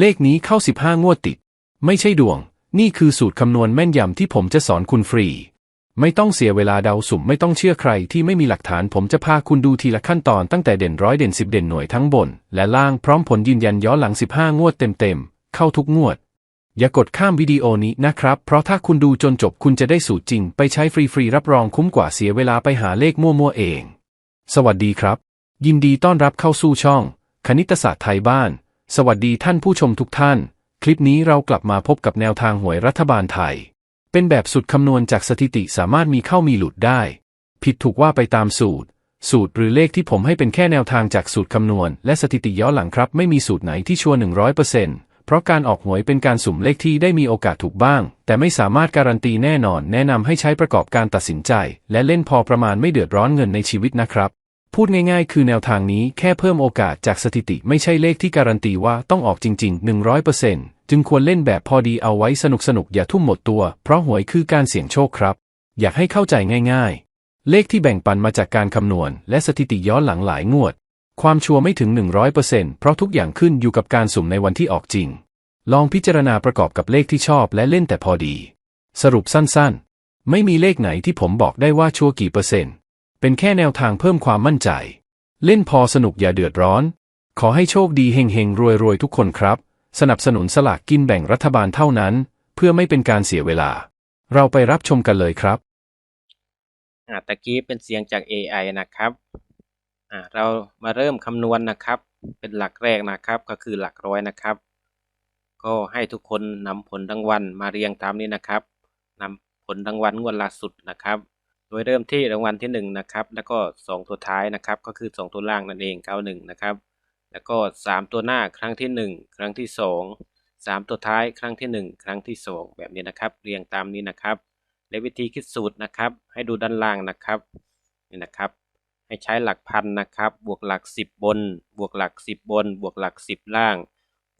เลขนี้เข้า 15 งวดติด ไม่ใช่ดวง นี่คือสูตรคำนวณแม่นยำที่ผมจะสอนคุณฟรี ไม่ต้องเสียเวลาเดาสุ่มไม่ต้องเชื่อใครที่ไม่มีหลักฐานผมจะพาคุณดูทีละขั้นตอนตั้งแต่เด่นร้อยเด่นสิบเด่นหน่วยทั้งบน และล่างพร้อมผลยืนยันย้อนหลัง 15 งวดเต็มๆ เข้าทุกงวด อย่ากดข้ามวิดีโอนี้นะครับ เพราะถ้าคุณดูจนจบคุณจะได้สูตรจริง ไปใช้ฟรีๆรับรองคุ้มกว่าเสียเวลาไปหาเลขมั่วๆเอง สวัสดีครับ ยินดีต้อนรับเข้าสู่ช่อง คณิตศาสตร์ไทยบ้าน สวัสดีท่านผู้ชมทุกท่าน คลิปนี้เรากลับมาพบกับแนวทางหวยรัฐบาลไทย เป็นแบบสุดคำนวณจากสถิติสามารถมีเข้ามีหลุดได้ ผิดถูกว่าไปตามสูตร สูตรหรือเลขที่ผมให้เป็นแค่แนวทางจากสูตรคำนวณ และสถิติย้อนหลังครับ ไม่มีสูตรไหนที่ชัวร์100%เพราะการออกหวยเป็นการสุ่มเลขที่ได้มีโอกาสถูกบ้าง แต่ไม่สามารถการันตีแน่นอน แนะนำให้ใช้ประกอบการตัดสินใจ และเล่นพอประมาณไม่เดือดร้อนเงินในชีวิตนะครับ พูดง่ายๆ คือแนวทางนี้แค่เพิ่มโอกาสจากสถิติไม่ใช่เลขที่การันตีว่าต้องออกจริง ๆ 100%จึงควรเล่นแบบพอดีเอาไว้สนุกๆอย่าทุ่มหมดตัว เพราะหวยคือการเสี่ยงโชคครับ อยากให้เข้าใจง่าย ๆ เลขที่แบ่งปันมาจากการคำนวณ และสถิติย้อนหลังหลายงวด ความชัวร์ไม่ถึง 100%เพราะทุกอย่างขึ้นอยู่กับการสุ่มในวันที่ออกจริง ลองพิจารณาประกอบกับเลขที่ชอบและเล่นแต่พอดี สรุปสั้นๆ ไม่มีเลขไหนที่ผมบอกได้ว่าชัวร์กี่เปอร์เซ็นต์ เป็นแค่แนวทางเพิ่มความมั่นใจ เล่นพอสนุกอย่าเดือดร้อน ขอให้โชคดีเฮงเฮงรวยรวยๆ ทุกคนครับ สนับสนุนสลากกินแบ่งรัฐบาลเท่านั้น เพื่อไม่เป็นการเสียเวลา เราไปรับชมกันเลยครับอ่าตะกี้เป็นเสียงจาก AI นะครับอ่าเรามาเริ่มคำนวณนะครับ เป็นหลักแรกนะครับก็คือหลักร้อยนะครับ ก็ให้ทุกคนนำผลรางวัลมาเรียงตามนี้นะครับนำผลรางวัลงวดล่าสุดนะครับ โดยเริ่มที่รางวัลที่หนึ่งนะครับแล้วก็สองตัวท้ายนะครับก็คือสองตัวล่างนั่นเองเก้าหนึ่งนะครับแล้วก็สามตัวหน้าครั้งที่หนึ่งครั้งที่สองสามตัวท้ายครั้งที่หนึ่งครั้งที่สองแบบนี้นะครับ เรียงตามนี้นะครับและวิธีคิดสูตรนะครับ ให้ดูด้านล่างนะครับนี่นะครับ ให้ใช้หลักพันนะครับ บวกหลัก 10 บน บวกหลัก 10 บน บวกหลัก 10 ล่าง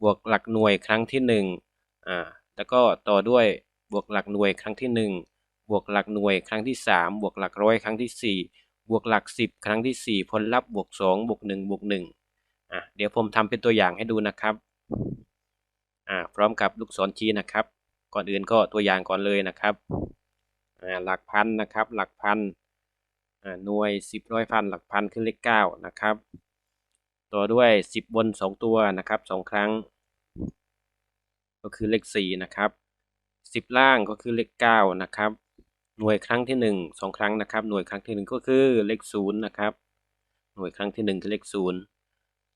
บวกหลักหน่วยครั้งที่1อ่าแล้วก็ต่อด้วยบวกหลักหน่วยครั้งที่ 1 บวกหลักหน่วยครั้งที่ 3 บวกหลักร้อยครั้งที่ 4 บวกหลัก 10 ครั้งที่ 4 ผลลัพธ์บวก2บวก1บวก1อะเดี๋ยวผมทำเป็นตัวอย่างให้ดูนะครับอ่าพร้อมกับลูกศรชี้นะครับ ก่อนอื่นก็ตัวอย่างก่อนเลยนะครับอ่าหลักพันนะครับ หลักพันอ่าหน่วยสิบร้อยพันหลักพันคือเลขเก้านะครับ ต่อด้วยสิบบนสองตัวนะครับสองครั้ง ก็คือเลขสี่นะครับสิบล่างก็คือเลขเก้านะครับ หน่วยครั้งที่หนึ่งสองครั้งนะครับ หน่วยครั้งที่หนึ่งก็คือเลขศูนย์นะครับ หน่วยครั้งที่หนึ่งคือเลขศูนย์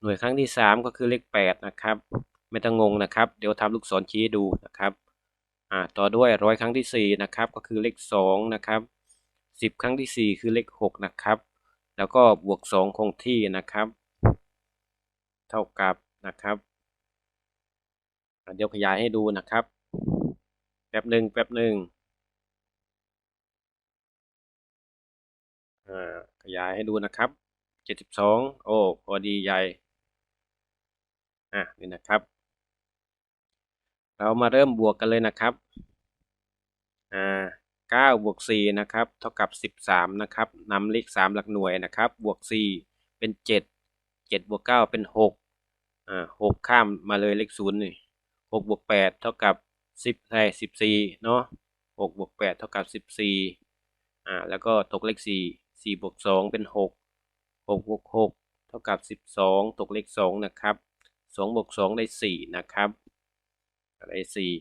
หน่วยครั้งที่สามก็คือเลขแปดนะครับ ไม่ต้องงงนะครับ เดี๋ยวทำลูกศรชี้ดูนะครับอ่าต่อด้วยร้อยครั้งที่สี่นะครับ ก็คือเลขสองนะครับสิบครั้งที่สี่คือเลขหกนะครับ แล้วก็บวกสองคงที่นะครับ เท่ากับนะครับ เดี๋ยวขยายให้ดูนะครับ แป๊บหนึ่งแป๊บหนึ่ง ขยายให้ดูนะครับเจ็ดสิบสองโอ้พอดีใหญ่ อะนี่นะครับ เรามาเริ่มบวกกันเลยนะครับ อ่าเก้าบวกสี่นะครับ เท่ากับสิบสามนะครับนำเลขสามหลักหน่วยนะครับ บวกสี่เป็นเจ็ดเจ็ดบวกเก้าเป็นหกอ่าหกข้ามมาเลยเลขศูนย์นี่หกบวกแปดเท่ากับสิบใช่สิบสี่เนาะหกบวกแปดเท่ากับสิบสี่อ่า แล้วก็ตกเลขสี่ สี่บวกสองเป็นหกหกบวกหกเท่ากับสิบสองตกเลขสองนะครับสองบวกสองได้สี่นะครับ ได้สี่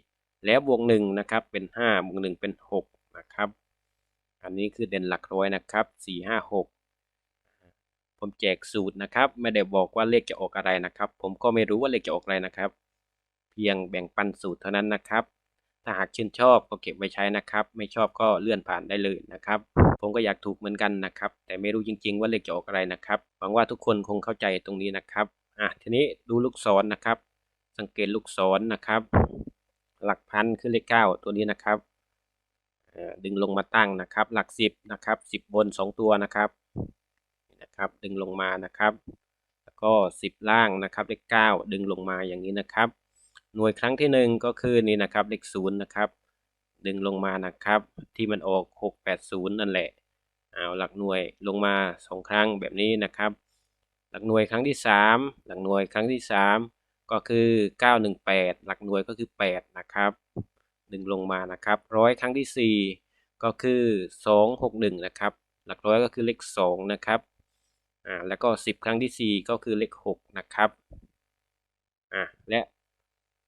แล้วบวกหนึ่งนะครับ เป็นห้าบวกหนึ่งเป็นหกนะครับ อันนี้คือเด่นหลักร้อยนะครับสี่ห้าหกผมแจกสูตรนะครับ ไม่ได้บอกว่าเลขจะออกอะไรนะครับ ผมก็ไม่รู้ว่าเลขจะออกอะไรนะครับ เพียงแบ่งปันสูตรเท่านั้นนะครับ ถ้าหากชื่นชอบก็เก็บไว้ใช้นะครับ ไม่ชอบก็เลื่อนผ่านได้เลยนะครับ ผมก็อยากถูกเหมือนกันนะครับ แต่ไม่รู้จริง ๆ ว่าเลขจะออกอะไรนะครับ หวังว่าทุกคนคงเข้าใจตรงนี้นะครับ อะทีนี้ดูลูกศรนะครับ สังเกตลูกศรนะครับ หลักพันคือเลขเก้าตัวนี้นะครับดึงลงมาตั้งนะครับ หลักสิบนะครับสิบบนสองตัวนะครับนะครับ ดึงลงมานะครับ แล้วก็สิบล่างนะครับเลขเก้าดึงลงมาอย่างนี้นะครับ หน่วยครั้งที่หนึ่งก็คือนี่นะครับเลขศูนย์นะครับ ดึงลงมานะครับ ที่มันออกหกแปดศูนย์นั่นแหละ เอาหลักหน่วยลงมาสองครั้งแบบนี้นะครับ หลักหน่วยครั้งที่สามหลักหน่วยครั้งที่สามก็คือเก้าหนึ่งแปดหลักหน่วยก็คือแปดนะครับหนึ่งลงมานะครับร้อยครั้งที่สี่ก็คือสองหกหนึ่งนะครับ หลักร้อยก็คือเลขสองนะครับอ่าแล้วก็สิบครั้งที่สี่ก็คือเลขหกนะครับอ่าและ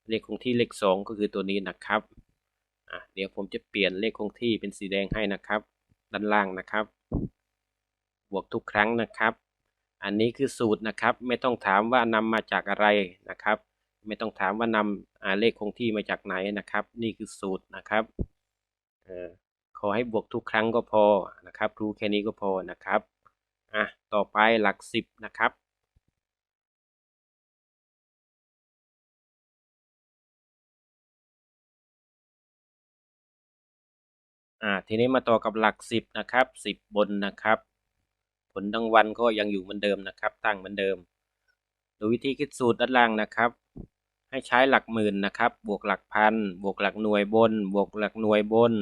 เลขคงที่เลขสองก็คือตัวนี้นะครับอ่าเดี๋ยวผมจะเปลี่ยนเลขคงที่เป็นสีแดงให้นะครับ ด้านล่างนะครับ บวกทุกครั้งนะครับ อันนี้คือสูตรนะครับ ไม่ต้องถามว่านำมาจากอะไรนะครับ ไม่ต้องถามว่านำอ่าเลขคงที่มาจากไหนนะครับ นี่คือสูตรนะครับออขอให้บวกทุกครั้งก็พอนะครับ รู้แค่นี้ก็พอนะครับอะต่อไปหลักสิบนะครับ อ่าทีนี้มาต่อกับหลักสิบนะครับสิบบนนะครับ ผลทั้งวันก็ยังอยู่เหมือนเดิมนะครับตั้งเหมือนเดิมโดยวิธีคิดสูตรด้านล่างนะครับ ให้ใช้หลักหมื่นนะครับ บวกหลักพันบวกหลักหน่วยบน บวกหลักหน่วยบน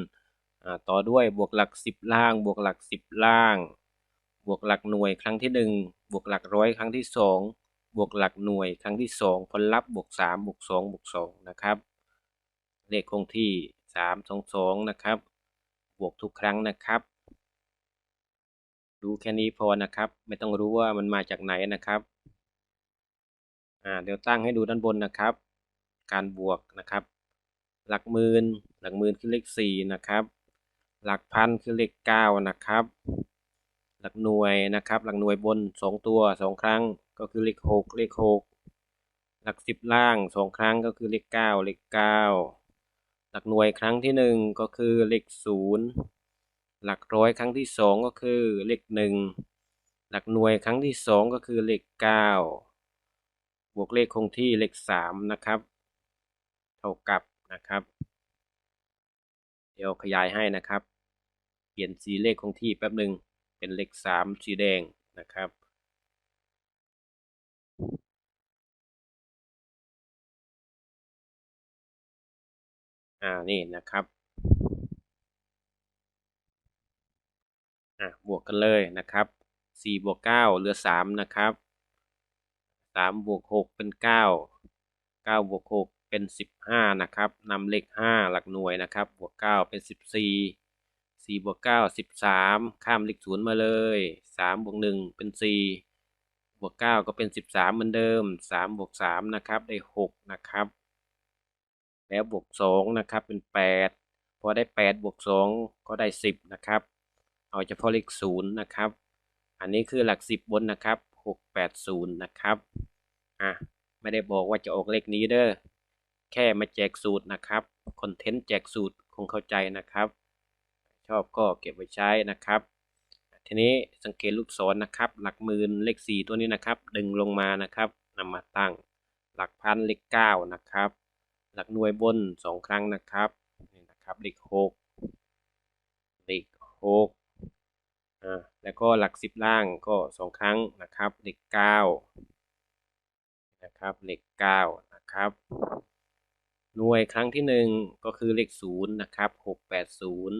อ่าต่อด้วยบวกหลักสิบล่าง บวกหลักสิบล่าง บวกหลักหน่วยครั้งที่หนึ่งบวกหลักร้อยครั้งที่สองบวกหลักหน่วยครั้งที่สองผลลัพธ์บวกสามบวกสองบวกสองนะครับเลขคงที่สามสองสองนะครับ บวกทุกครั้งนะครับดูแค่นี้พอนะครับ ไม่ต้องรู้ว่ามันมาจากไหนนะครับอ่าเดี๋ยวตั้งให้ดูด้านบนนะครับ การบวกนะครับ หลักหมื่นหลักหมื่นคือเลขสี่นะครับ หลักพันคือเลขเก้านะครับ หลักหน่วยนะครับ หลักหน่วยบนสองตัวสองครั้งก็คือเลขหกเลขหกหลักสิบล่างสองครั้งก็คือเลขเก้าเลขเก้า หลักหน่วยครั้งที่หนึ่งก็คือเลขศูนย์หลักร้อยครั้งที่สองก็คือเลขหนึ่งหลักหน่วยครั้งที่สองก็คือเลขเก้าบวกเลขคงที่เลขสามนะครับเท่ากับนะครับ เดี๋ยวขยายให้นะครับ เปลี่ยนสีเลขคงที่แป๊บหนึ่งเป็นเลขสามสีแดงนะครับ อ่านี่นะครับอะบวกกันเลยนะครับสี่บวกเก้าเหลือสามนะครับสามบวกหกเป็นเก้าเก้าบวกหกเป็นสิบห้านะครับนำเลขห้าหลักหน่วยนะครับบวกเก้าเป็นสิบสี่สี่บวกเก้าสิบสามข้ามเลขศูนย์มาเลยสามบวกหนึ่งเป็นสี่บวกเก้าก็เป็นสิบสามเหมือนเดิมสามบวกสามนะครับ ได้หกนะครับ แล้วบวกสองนะครับเป็นแปดพอได้แปดบวกสองก็ได้สิบนะครับ เอาเฉพาะเลขศูนย์นะครับ อันนี้คือหลักสิบบนนะครับหกแปดศูนย์นะครับ อะ ไม่ได้บอกว่าจะออกเลขนี้เด้อ แค่มาแจกสูตรนะครับ คอนเทนต์แจกสูตรคงเข้าใจนะครับ ชอบก็เก็บไว้ใช้นะครับ ทีนี้สังเกตลูกศรนะครับ หลักหมื่นเลขสี่ตัวนี้นะครับ ดึงลงมานะครับนำมาตั้ง หลักพันเลขเก้านะครับ หลักหน่วยบนสองครั้งนะครับ นี่นะครับ เลขหกเลขหกอ่า แล้วก็หลักสิบล่างก็สองครั้งนะครับ เลขเก้านะครับ เลขเก้านะครับ หน่วยครั้งที่หนึ่งก็คือเลขศูนย์นะครับหกแปดศูนย์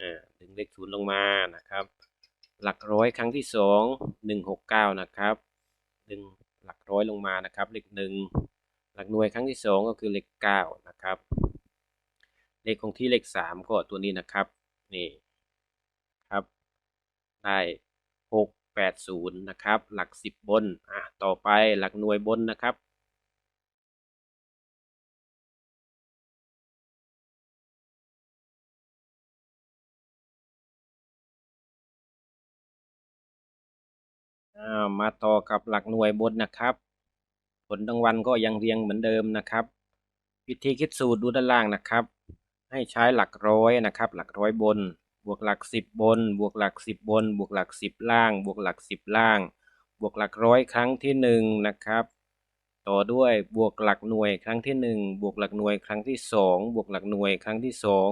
อ่า ดึงเลขศูนย์ลงมา นะครับ หลักร้อยครั้งที่สองหนึ่งหกเก้านะครับ ดึงหลักร้อยลงมา นะครับ เลขหนึ่ง หลักหน่วยครั้งที่สองก็คือเลขเก้านะครับ เลขคงที่เลขสามก็ตัวนี้นะครับ นี่ครับ ได้หกแปดศูนย์นะครับ หลักสิบบน อะ ต่อไปหลักหน่วยบนนะครับมาต่อกับหลักหน่วยบนนะครับ ผลรางวัลก็ยังเรียงเหมือนเดิมนะครับ วิธีคิดสูตรดูด้านล่างนะครับ ให้ใช้หลักร้อยนะครับ หลักร้อยบน บวกหลักสิบบน บวกหลักสิบบน บวกหลักสิบล่าง บวกหลักสิบล่าง บวกหลักร้อยครั้งที่หนึ่งนะครับ ต่อด้วยบวกหลักหน่วยครั้งที่หนึ่งบวกหลักหน่วยครั้งที่สองบวกหลักหน่วยครั้งที่สอง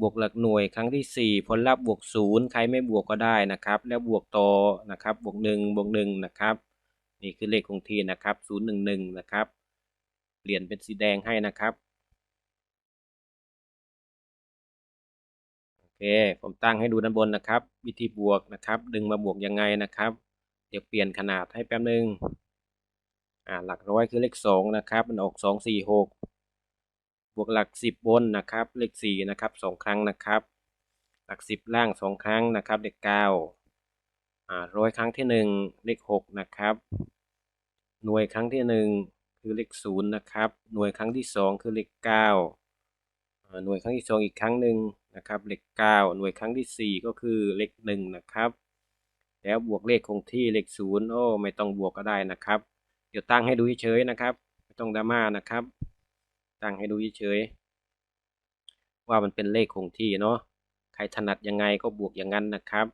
บวกหลักหน่วยครั้งที่สี่ผลลัพธ์บวกศูนย์ใครไม่บวกก็ได้นะครับ แล้วบวกต่อนะครับบวกหนึ่งบวกหนึ่งนะครับ นี่คือเลขคงที่นะครับศูนย์หนึ่งหนึ่งนะครับ เปลี่ยนเป็นสีแดงให้นะครับ โอเค ผมตั้งให้ดูด้านบนนะครับ วิธีบวกนะครับ ดึงมาบวกยังไงนะครับ เดี๋ยวเปลี่ยนขนาดให้แป๊บนึง อ่า หลักร้อยคือเลขสองนะครับ มันออกสองสี่หกบวกหลักสิบบนนะครับ เลขสี่นะครับสองครั้งนะครับ หลักสิบล่างสองครั้งนะครับเลขเก้า ร้อยครั้งที่หนึ่งเลขหกนะครับ หน่วยครั้งที่หนึ่งคือเลขศูนย์นะครับ หน่วยครั้งที่สองคือเลขเก้าหน่วยครั้งที่สองอีกครั้งหนึ่งนะครับเลขเก้าหน่วยครั้งที่สี่ก็คือเลขหนึ่งนะครับ แล้วบวกเลขคงที่เลขศูนย์โอ้ไม่ต้องบวกก็ได้นะครับ เดี๋ยวตั้งให้ดูเฉยๆนะครับ ไม่ต้องดราม่านะครับ ตั้งให้ดูเฉยๆว่ามันเป็นเลขคงที่เนาะใครถนัดยังไงก็บวกอย่างนั้นนะครับ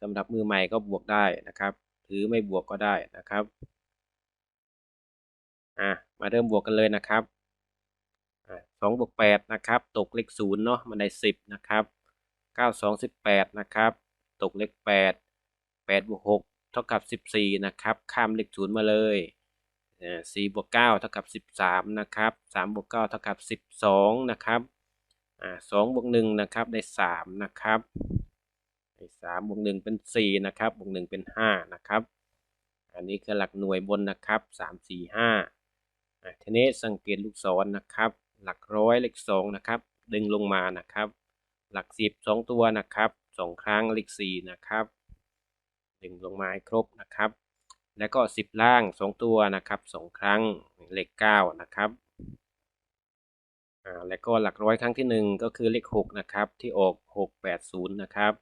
สำหรับมือใหม่ก็บวกได้นะครับ หรือไม่บวกก็ได้นะครับอ่ามาเริ่มบวกกันเลยนะครับสองบวกแปดนะครับ ตกเลขศูนย์เนาะมันได้สิบนะครับเก้าสองสิบแปดนะครับ ตกเลขแปดแปดบวกหกเท่ากับสิบสี่นะครับ ข้ามเลขศูนย์มาเลยสี่บวกเก้าเท่ากับสิบสามนะครับสามบวกเก้าเท่ากับสิบสองนะครับสองบวกหนึ่งนะครับได้สามนะครับ ได้สามบวกหนึ่งเป็นสี่นะครับบวกหนึ่งเป็นห้านะครับ อันนี้คือหลักหน่วยบนนะครับสามสี่ห้าทีนี้สังเกตลูกศรนะครับ หลักร้อยเลขสองนะครับ ดึงลงมานะครับ หลักสิบสองตัวนะครับสองครั้งเลขสี่นะครับ ดึงลงมาให้ครบนะครับ แล้วก็สิบล่างสองตัวนะครับสองครั้งเลขเก้านะครับอ่าแล้วก็หลักร้อยครั้งที่หนึ่งก็คือเลขหกนะครับที่ออกหกแปดศูนย์นะครับ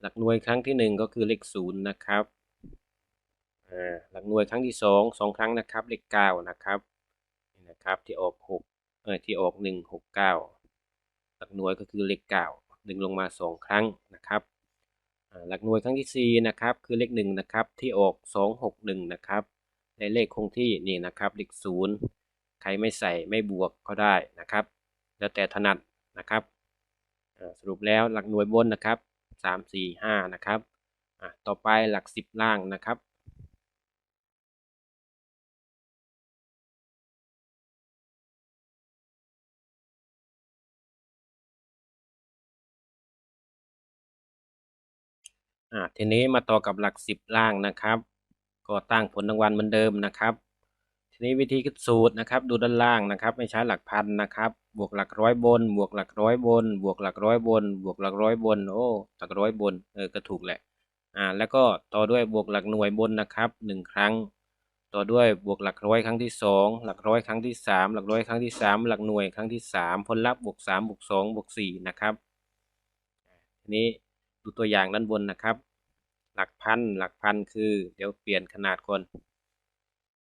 หลักหน่วยครั้งที่หนึ่งก็คือเลขศูนย์นะครับหลักหน่วยครั้งที่สองสองครั้งนะครับ เลขเก้านะครับนี่นะครับที่ออกหกเออที่ออกหนึ่งหกเก้าหลักหน่วยก็คือเลขเก้าดึงลงมาสองครั้งนะครับหลักหน่วยครั้งที่สี่นะครับคือเลขหนึ่งนะครับที่ออกสองหกหนึ่งนะครับในเลขคงที่นี่นะครับเลขศูนย์ใครไม่ใส่ไม่บวกก็ได้นะครับ แล้วแต่ถนัดนะครับสรุปแล้วหลักหน่วยบนนะครับ สามสี่ห้านะครับอ่าต่อไปหลักสิบล่างนะครับอ่าทีนี้มาต่อกับหลักสิบล่างนะครับ ก็ตั้งผลรางวัลเหมือนเดิมนะครับ ทีนี้วิธีคิดสูตรนะครับ ดูด้านล่างนะครับ ไม่ใช้หลักพันนะครับ บวกหลักร้อยบน บวกหลักร้อยบน บวกหลักร้อยบน บวกหลักร้อยบน โอ้หลักร้อยบน เออก็ถูกแหละ อ่า แล้วก็ต่อด้วยบวกหลักหน่วยบนนะครับหนึ่งครั้ง ต่อด้วยบวกหลักร้อยครั้งที่สองหลักร้อยครั้งที่สามหลักร้อยครั้งที่สามหลักหน่วยครั้งที่สามผลลัพธ์บวกสามบวกสองบวกสี่นะครับ ทีนี้ดูตัวอย่างด้านบนนะครับ หลักพัน หลักพันคือ เดี๋ยวเปลี่ยนขนาดก่อน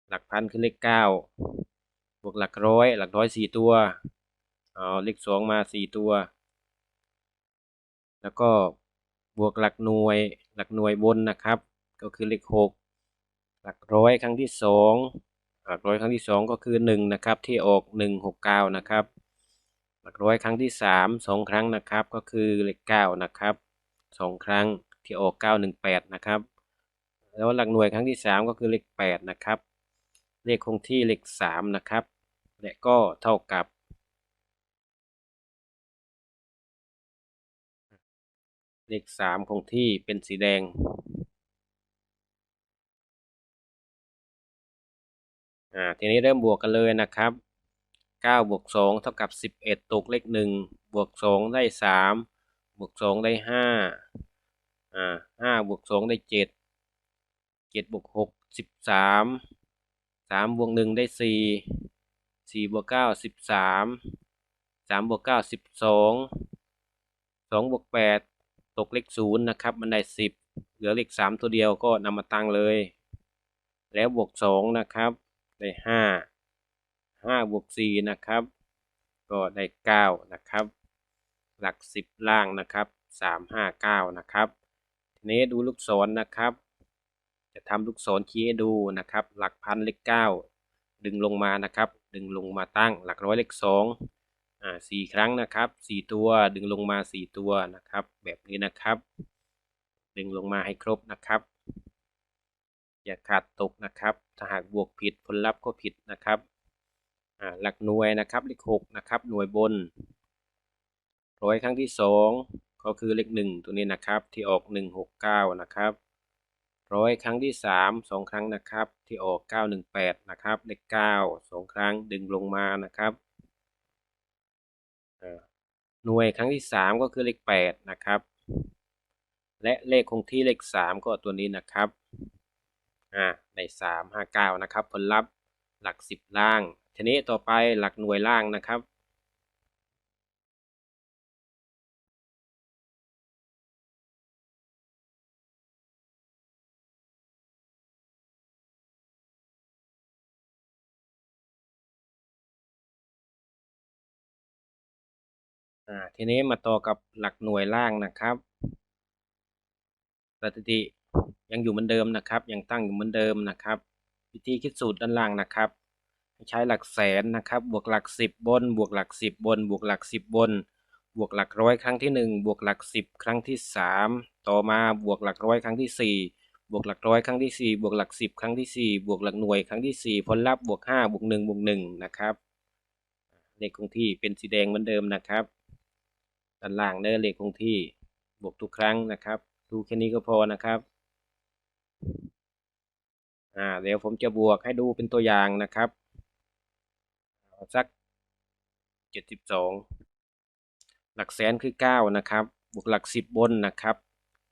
หลักพันคือเลขเก้าบวกหลักร้อย หลักร้อยสี่ตัวเอาเลขสองมาสี่ตัว แล้วก็บวกหลักหน่วย หลักหน่วยบนนะครับ ก็คือเลขหกหลักร้อยครั้งที่สองหลักร้อยครั้งที่สองก็คือหนึ่งนะครับที่ออกหนึ่งหกเก้านะครับ หลักร้อยครั้งที่สามสองครั้งนะครับ ก็คือเลขเก้านะครับสองครั้งที่ออกเก้าหนึ่งแปดนะครับแล้วหลักหน่วยครั้งที่สามก็คือเลขแปดนะครับ เลขคงที่เลขสามนะครับ และก็เท่ากับ เลขสามคงที่เป็นสีแดง อ่า ทีนี้เริ่มบวกกันเลยนะครับเก้าบวกสองเท่ากับสิบเอ็ดตกเลขหนึ่งบวกสองได้สามบวกสองได้ห้าอ่าห้าบวกสองได้เจ็ดเจ็ดบวกหก สามบวกหนึ่งได้สี่สี่บวกเก้าสิบสามสามบวกเก้าสิบสองสองบวกแปดตกเลขศูนย์นะครับ มันได้สิบเหลือเลขสามตัวเดียวก็นำมาตั้งเลย แล้วบวกสองนะครับ ได้ห้าห้าบวกสี่นะครับ ก็ได้เก้านะครับ หลักสิบล่างนะครับสามห้าเก้านะครับทีนี้ดูลูกศรนะครับ จะทำลูกศรชี้ให้ดูนะครับ หลักพันเลขเก้าดึงลงมานะครับ ดึงลงมาตั้งหลักร้อยเลขสองอ่าสี่ครั้งนะครับสี่ตัวดึงลงมาสี่ตัวนะครับ แบบนี้นะครับ ดึงลงมาให้ครบนะครับ อย่าขาดตกนะครับ ถ้าหากบวกผิดผลลัพธ์ก็ผิดนะครับอ่าหลักหน่วยนะครับเลขหกนะครับ หน่วยบนร้อยครั้งที่สองก็คือเลขหนึ่งตัวนี้นะครับที่ออกหนึ่งหกเก้านะครับ ร้อยครั้งที่สามสองครั้งนะครับ ที่ออกเก้าหนึ่งแปดนะครับเลขเก้าสองครั้งดึงลงมานะครับหน่วยครั้งที่สามก็คือเลขแปดนะครับ และเลขคงที่เลขสามก็ตัวนี้นะครับอ่าในสามห้าเก้านะครับ ผลลัพธ์หลักสิบล่าง ทีนี้ต่อไปหลักหน่วยล่างนะครับ อ่าทีนี้มาต่อกับหลักหน่วยล่างนะครับสถิติยังอยู่เหมือนเดิมนะครับ ยังตั้งอยู่เหมือนเดิมนะครับ วิธีคิดสูตรด้านล่างนะครับ ใช้หลักแสนนะครับ บวกหลักสิบบน บวกหลักสิบบน บวกหลักสิบบน บวกหลักร้อยครั้งที่หนึ่งบวกหลักสิบครั้งที่สามต่อมาบวกหลักร้อยครั้งที่สี่บวกหลักร้อยครั้งที่สี่บวกหลักสิบครั้งที่สี่บวกหลักหน่วยครั้งที่สี่ผลลัพธ์บวกห้าบวกหนึ่งบวกหนึ่งนะครับเลขคงที่เป็นสีแดงเหมือนเดิมนะครับ ด้านล่างเด้อเลขคงที่บวกทุกครั้งนะครับ ดูแค่นี้ก็พอนะครับอ่าเดี๋ยวผมจะบวกให้ดูเป็นตัวอย่างนะครับสักเจ็ดสิบสองหลักแสนคือเก้านะครับ บวกหลักสิบบนนะครับ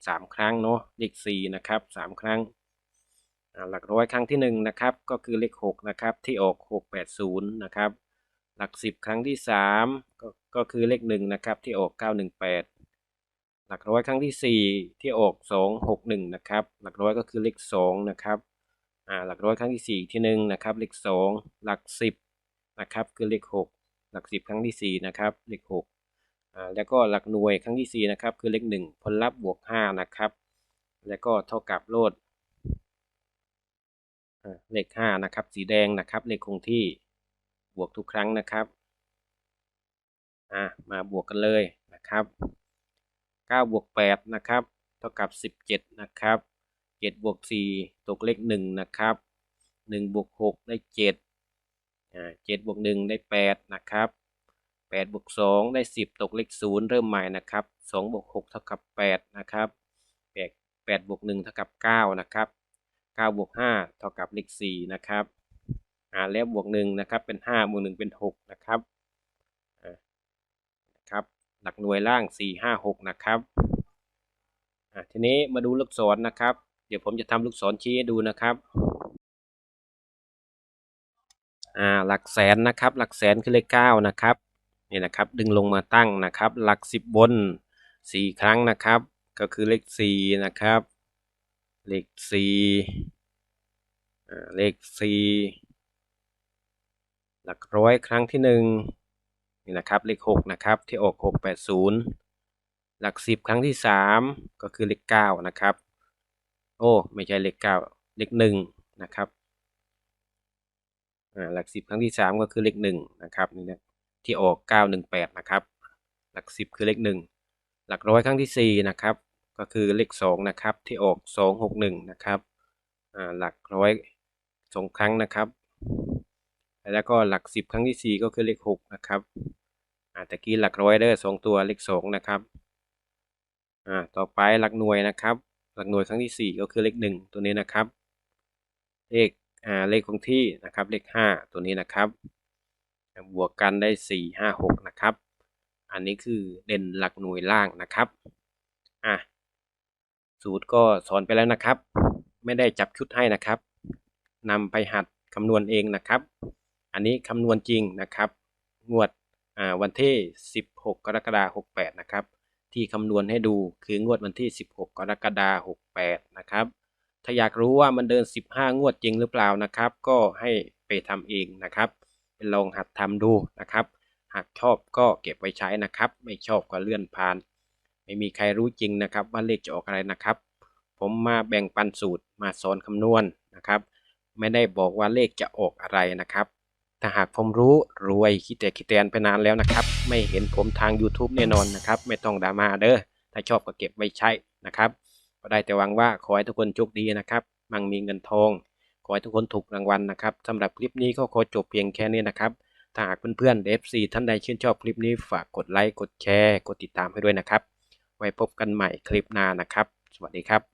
สามครั้งเนาะเลขสี่นะครับสามครั้งหลักร้อยครั้งที่หนึ่งนะครับก็คือเลขหกนะครับที่ออกหกแปดศูนย์นะครับ หลักสิบครั้งที่สาม ก็ก็คือเลขหนึ่งนะครับที่ออกเก้าหนึ่งแปดหลักร้อยครั้งที่สี่ที่ออกสองหกหนึ่งนะครับ หลักร้อยก็คือเลขสองนะครับอ่าหลักร้อยครั้งที่สี่ที่หนึ่งนะครับ เลขสองหลักสิบนะครับ คือเลขหกหลักสิบครั้งที่สี่นะครับ เลขหกอ่าแล้วก็หลักหน่วยครั้งที่สี่นะครับ คือเลขหนึ่งผลลัพธ์บวกห้านะครับ แล้วก็เท่ากับโลดเลขห้านะครับ สีแดงนะครับ เลขคงที่บวกทุกครั้งนะครับ อะมาบวกกันเลยนะครับ9บวก8นะครับเท่ากับ 17นะครับ7บวก4ตกเลข1นะครับ1บวก6ได้7อ่า7บวก1ได้8นะครับ8บวก2ได้ 10 ตกเลข0เริ่มใหม่นะครับ2บวก6เท่ากับ8นะครับ8 8บวก1เท่ากับ9นะครับ9บวก5เท่ากับเลข4นะครับอ่าแล้วบวกหนึ่งนะครับเป็นห้าบวกหนึ่งเป็นหกนะครับ หลักหน่วยล่างสี่ห้าหกนะครับทีนี้มาดูลูกศรนะครับ เดี๋ยวผมจะทำลูกศรชี้ให้ดูนะครับหลักแสนนะครับ หลักแสนคือเลขเก้านะครับนี่นะครับ ดึงลงมาตั้งนะครับ หลักสิบบนสี่ครั้งนะครับ ก็คือเลขสี่นะครับ เลขสี่เลขสี่หลักร้อยครั้งที่หนึ่ง นี่นะครับเลขหกนะครับที่ออกหกแปดศูนย์หลักสิบครั้งที่สามก็คือเลขเก้านะครับโอ้ไม่ใช่เลขเก้าเลขหนึ่งนะครับอ่าหลักสิบครั้งที่สามก็คือเลขหนึ่งนะครับนี่นะที่ออกเก้าหนึ่งแปดนะครับหลักสิบคือเลขหนึ่งหลักร้อยครั้งที่สี่นะครับ ก็คือเลขสองนะครับที่ออกสองหกหนึ่งนะครับอ่าหลักร้อยสองครั้งนะครับ แล้วก็หลักสิบครั้งที่สี่ก็คือเลขหกนะครับอ่าตะกี้หลักร้อยเด้อสองตัวเลขสองนะครับอ่าต่อไปหลักหน่วยนะครับ หลักหน่วยครั้งที่สี่ก็คือเลขหนึ่งตัวนี้นะครับ เลขอ่าเลขคงที่นะครับเลขห้าตัวนี้นะครับ บวกกันได้สี่ห้าหกนะครับ อันนี้คือเด่นหลักหน่วยล่างนะครับอะสูตรก็สอนไปแล้วนะครับ ไม่ได้จับชุดให้นะครับนำไปหัดคำนวณเองนะครับ อันนี้คำนวณจริงนะครับ งวดวันที่ 16 กรกฎาคม68 นะครับ ที่คำนวณให้ดูคืองวดวันที่ 16 กรกฎาคม68 นะครับ ถ้าอยากรู้ว่ามันเดิน 15 งวดจริงหรือเปล่านะครับ ก็ให้ไปทำเองนะครับไปลองหัดทำดูนะครับ หากชอบก็เก็บไว้ใช้นะครับ ไม่ชอบก็เลื่อนผ่าน ไม่มีใครรู้จริงนะครับว่าเลขจะออกอะไรนะครับ ผมมาแบ่งปันสูตรมาสอนคำนวณนะครับ ไม่ได้บอกว่าเลขจะออกอะไรนะครับ ถ้าหากผมรู้รวยคิดแต่คิดแตนไปนานแล้วนะครับ ไม่เห็นผมทาง YouTube แน่นอนนะครับ ไม่ต้องดราม่าเด้อถ้าชอบก็เก็บไว้ใช้นะครับ ก็ได้แต่หวังว่าขอให้ทุกคนโชคดีนะครับ มั่งมีเงินทอง ขอให้ทุกคนถูกรางวัลนะครับสำหรับคลิปนี้ก็ขอจบเพียงแค่นี้นะครับถ้าหากเพื่อนๆ FC ท่านใดชื่นชอบคลิปนี้ฝากกดไลค์กดแชร์ กดติดตามให้ด้วยนะครับ ไว้พบกันใหม่คลิปหน้านะครับ สวัสดีครับ